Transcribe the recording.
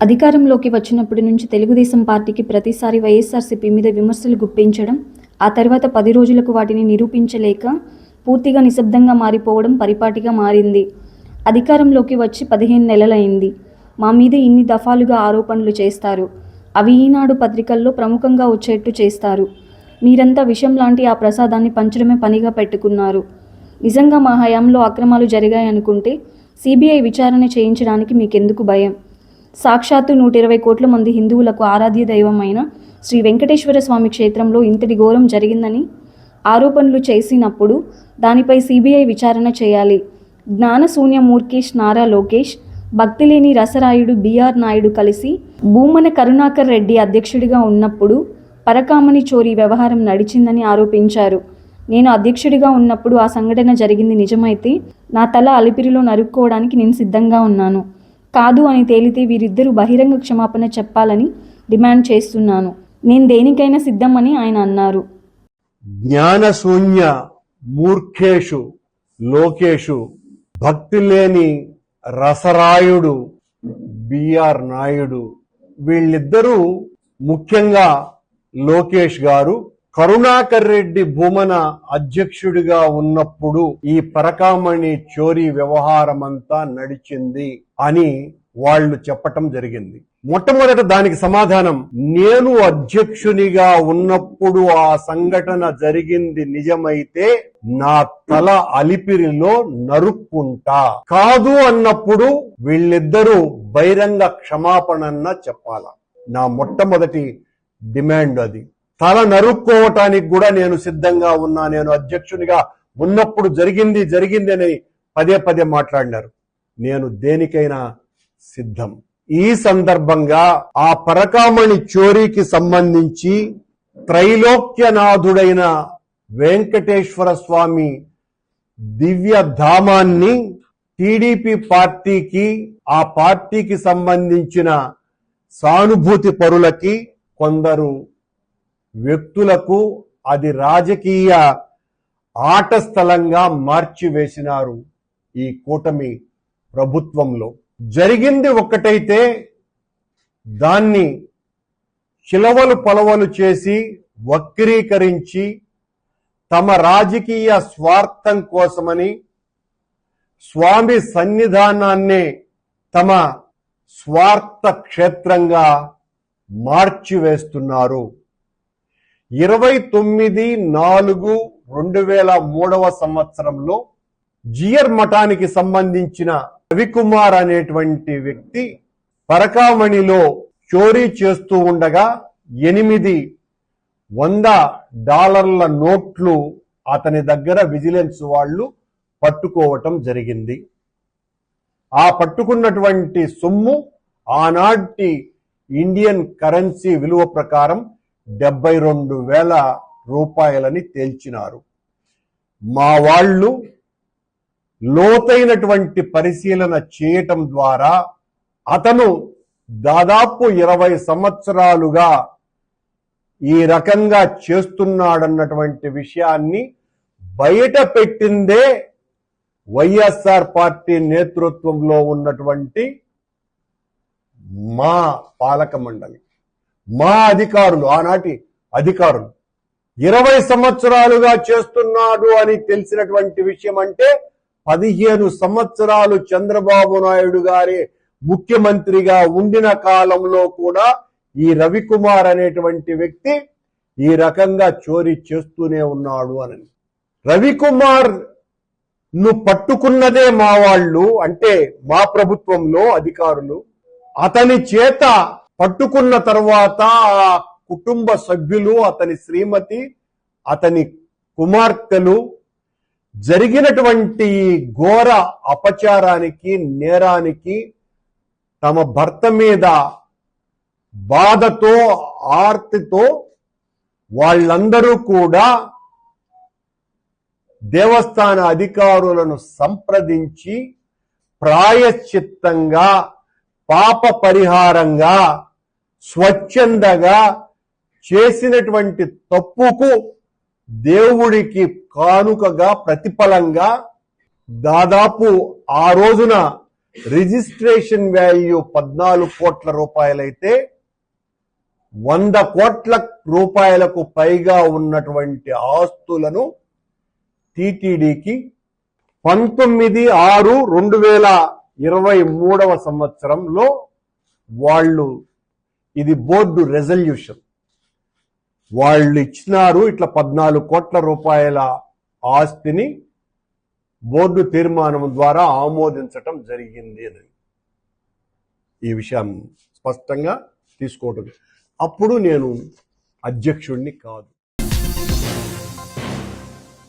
అధికారంలోకి వచ్చినప్పటి నుంచి తెలుగుదేశం పార్టీకి ప్రతిసారి వైఎస్ఆర్సీపీ మీద విమర్శలు గుప్పించడం ఆ తర్వాత పది రోజులకు వాటిని నిరూపించలేక పూర్తిగా నిశ్శబ్దంగా మారిపోవడం పరిపాటిగా మారింది. అధికారంలోకి వచ్చి పదిహేను నెలలైంది. మా మీద ఇన్ని దఫాలుగా ఆరోపణలు చేస్తారు. అవి ఈనాడు పత్రికల్లో ప్రముఖంగా వచ్చేట్టు చేస్తారు. మీరంతా విషం లాంటి ఆ ప్రసాదాన్ని పంచడమే పనిగా పెట్టుకున్నారు. నిజంగా మా హయాంలో అక్రమాలు జరిగాయనుకుంటే సిబిఐ విచారణ చేయించడానికి మీకెందుకు భయం? సాక్షాత్తు నూట ఇరవై కోట్ల మంది హిందువులకు ఆరాధ్య దైవమైన శ్రీ వెంకటేశ్వర స్వామి క్షేత్రంలో ఇంతటి ఘోరం జరిగిందని ఆరోపణలు చేసినప్పుడు దానిపై సిబిఐ విచారణ చేయాలి. జ్ఞానశూన్య మూర్ఖేష్ నారా లోకేష్ భక్తిలేని రసరాయుడు బిఆర్ నాయుడు కలిసి భూమన కరుణాకర్ రెడ్డి అధ్యక్షుడిగా ఉన్నప్పుడు పరకామణి చోరీ వ్యవహారం నడిచిందని ఆరోపించారు. నేను అధ్యక్షుడిగా ఉన్నప్పుడు ఆ సంఘటన జరిగింది నిజమైతే నా తల అలిపిరిలో నరుక్కోవడానికి నేను సిద్ధంగా ఉన్నాను. కాదు అని తేలితే వీరిద్దరూ బహిరంగ క్షమాపణ చెప్పాలని డిమాండ్ చేస్తున్నాను. నేను దేనికైనా సిద్ధమని ఆయన అన్నారు. జ్ఞానశూన్య మూర్ఖేషు లోకేషు భక్తి లేని రసరాయుడు బిఆర్ నాయుడు. వీళ్ళిద్దరూ ముఖ్యంగా లోకేష్ గారు కరుణాకర్ రెడ్డి భూమన అధ్యక్షుడిగా ఉన్నప్పుడు ఈ పరకామణి చోరీ వ్యవహారమంతా నడిచింది అని వాళ్ళు చెప్పటం జరిగింది. మొట్టమొదట దానికి సమాధానం నేను అధ్యక్షునిగా ఉన్నప్పుడు ఆ సంఘటన జరిగింది నిజమైతే నా తల అలిపిరిలో నరుక్కుంటా. కాదు అన్నప్పుడు వీళ్ళిద్దరూ బహిరంగ క్షమాపణన్న చెప్పాల. నా మొట్టమొదటి డిమాండ్ అది. తల నరుక్కోవటానికి కూడా నేను సిద్ధంగా ఉన్నా నేను అధ్యక్షునిగా ఉన్నప్పుడు జరిగింది జరిగింది అని పదే పదే మాట్లాడినారు. నేను దేనికైనా సిద్ధం. ఈ సందర్భంగా ఆ పరకామణి చోరీకి సంబంధించి త్రైలోక్యనాథుడైన వెంకటేశ్వర స్వామి దివ్య ధామాన్ని టీడీపీ పార్టీకి ఆ పార్టీకి సంబంధించిన సానుభూతి పరులకి కొందరు వ్యక్తులకు అది రాజకీయ ఆట స్థలంగా మార్చివేసినారు ఈ కూటమి ప్రభుత్వంలో. జరిగింది ఒక్కటైతే దాన్ని చిలవలు పలవలు చేసి వక్రీకరించి తమ రాజకీయ స్వార్థం కోసమని స్వామి సన్నిధానాన్నే తమ స్వార్థ క్షేత్రంగా మార్చివేస్తున్నారు. ఇరవై తొమ్మిది నాలుగు రెండు వేల మూడవ సంవత్సరంలో జియర్ మఠానికి సంబంధించిన రవికుమార్ అనేటువంటి వ్యక్తి పరకామణిలో చోరీ చేస్తూ ఉండగా ఎనిమిది వంద డాలర్ల నోట్లు అతని దగ్గర విజిలెన్స్ వాళ్ళు పట్టుకోవటం జరిగింది. ఆ పట్టుకున్నటువంటి సొమ్ము ఆనాటి ఇండియన్ కరెన్సీ విలువ ప్రకారం డెబ్బై రెండు వేల రూపాయలని తేల్చినారు. మా వాళ్ళు లోతైనటువంటి పరిశీలన చేయటం ద్వారా అతను దాదాపు ఇరవై సంవత్సరాలుగా ఈ రకంగా చేస్తున్నాడన్నటువంటి విషయాన్ని బయట పెట్టిందే వైఎస్ఆర్ పార్టీ నేతృత్వంలో ఉన్నటువంటి మా పాలక మండలి. మా అధికారులు ఆనాటి అధికారులు ఇరవై సంవత్సరాలుగా చేస్తున్నాడు అని తెలిసినటువంటి విషయం అంటే పదిహేను సంవత్సరాలు చంద్రబాబు నాయుడు గారి ముఖ్యమంత్రిగా ఉండిన కాలంలో కూడా ఈ రవికుమార్ అనేటువంటి వ్యక్తి ఈ రకంగా చోరీ చేస్తూనే ఉన్నాడు అని. రవికుమార్ను పట్టుకున్నదే మా వాళ్ళు అంటే మా ప్రభుత్వంలో అధికారులు. అతని చేత పట్టుకున్న తర్వాత ఆ కుటుంబ సభ్యులు అతని శ్రీమతి అతని కుమార్తెలు జరిగినటువంటి ఘోర అపచారానికి నేరానికి తమ భర్త మీద బాధతో ఆర్తితో వాళ్ళందరూ కూడా దేవస్థాన అధికారులను సంప్రదించి ప్రాయశ్చిత్తంగా పాప పరిహారంగా స్వచ్ఛందగా చేసినటువంటి తప్పుకు దేవుడికి కానుకగా ప్రతిఫలంగా దాదాపు ఆ రోజున రిజిస్ట్రేషన్ వాల్యూ పద్నాలుగు కోట్ల రూపాయలైతే వంద కోట్ల రూపాయలకు పైగా ఉన్నటువంటి ఆస్తులను టీటీడీకి పంతొమ్మిది ఆరు రెండు వేల ఇరవై మూడవ సంవత్సరంలో వాళ్ళు ఇది బోర్డు రెజల్యూషన్. వాళ్ళు ఇచ్చినారు ఇట్లా పద్నాలుగు కోట్ల రూపాయల ఆస్తిని బోర్డు తీర్మానం ద్వారా ఆమోదించటం జరిగింది అని. ఈ విషయం స్పష్టంగా తీసుకోవటం. అప్పుడు నేను అధ్యక్షుడిని కాదు.